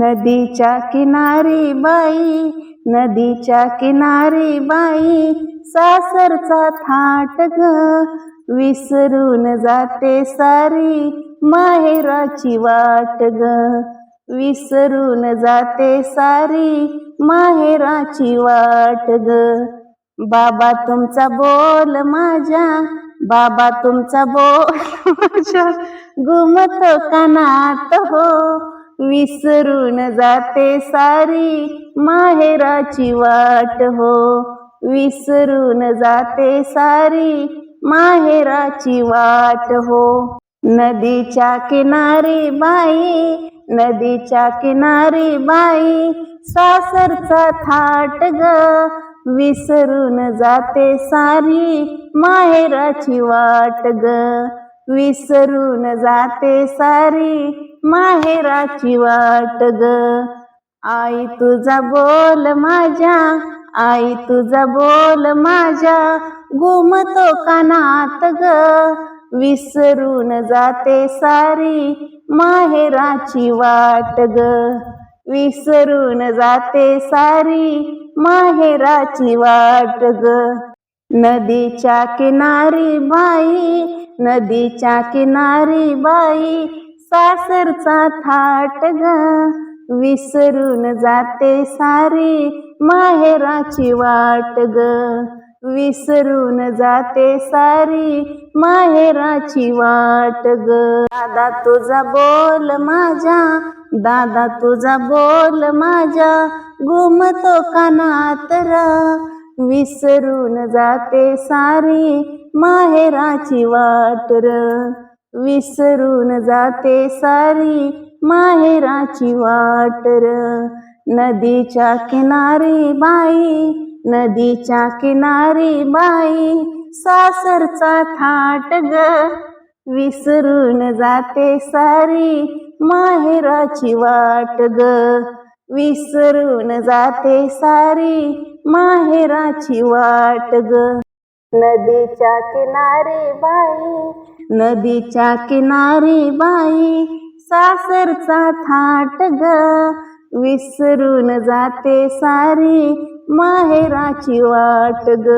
नदीच्या किनारी बाई नदीच्या किनारी बाई सासरचा थाट ग. विसरून जाते सारी माहेराची वाट ग. विसरून जाते सारी माहेराची वाट ग. बाबा तुमचा बोल माझ्या बाबा तुमचा बोल माझ्या. घुमतो कानात हो. विसरून जाते सारी माहेराची वाट हो. विसरून जाते सारी माहेराची वाट हो. नदीच्या किनारी बाई नदीच्या किनारी बाई सासरचा थाट ग. विसरून जाते सारी माहेराची वाट ग. विसरून जाते सारी माहेराची वाट ग. आई तुझा बोल माझ्या आई तुझा बोल माझ्या घुमतो कानात ग. विसरून जाते सारी माहेराची वाट ग. विसरून जाते सारी माहेराची वाट ग. नदीच्या किनारी बाई नदीच्या किनारी बाई कासरचा थाट ग? विसरून जाते सारी माहेराची वाट ग. विसरून जाते सारी माहेराची वाट ग. दादा तुझा बोल माझ्या दादा तुझा बोल माझ्या घुमतो कानात विसरून जाते सारी माहेराची वाट र. विसरून जाते सारी माहेराची वाट र नदीच्या किनारी बाई नदीच्या किनारी बाई सासरचा थाट ग. विसरून जाते सारी माहेराची वाट ग. विसरून जाते सारी माहेराची वाट ग. नदीच्या किनारी बाई नदीच्या किनारी बाई सासरचा थाट ग. विसरून जाते सारी माहेराची वाट ग.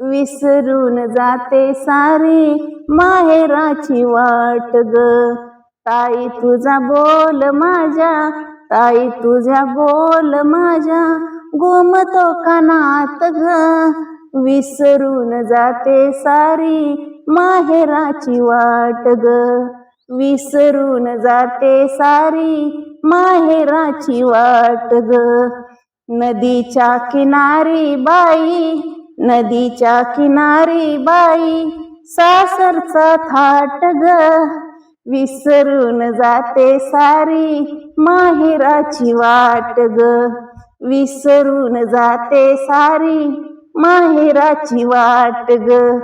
विसरून जाते सारी माहेराची वाट ग. ताई तुझा बोल माझ्या ताई तुझ्या बोल माझ्या गोमतो कानात ग. विसरून जाते सारी माहेराची वाट ग. विसरून जाते सारी माहेराची वाट ग. नदीच्या किनारी बाई नदीच्या किनारी बाई सासरचा थाट ग. विसरून जाते सारी माहेराची वाट ग. विसरून जाते सारी माहेराची वाट ग.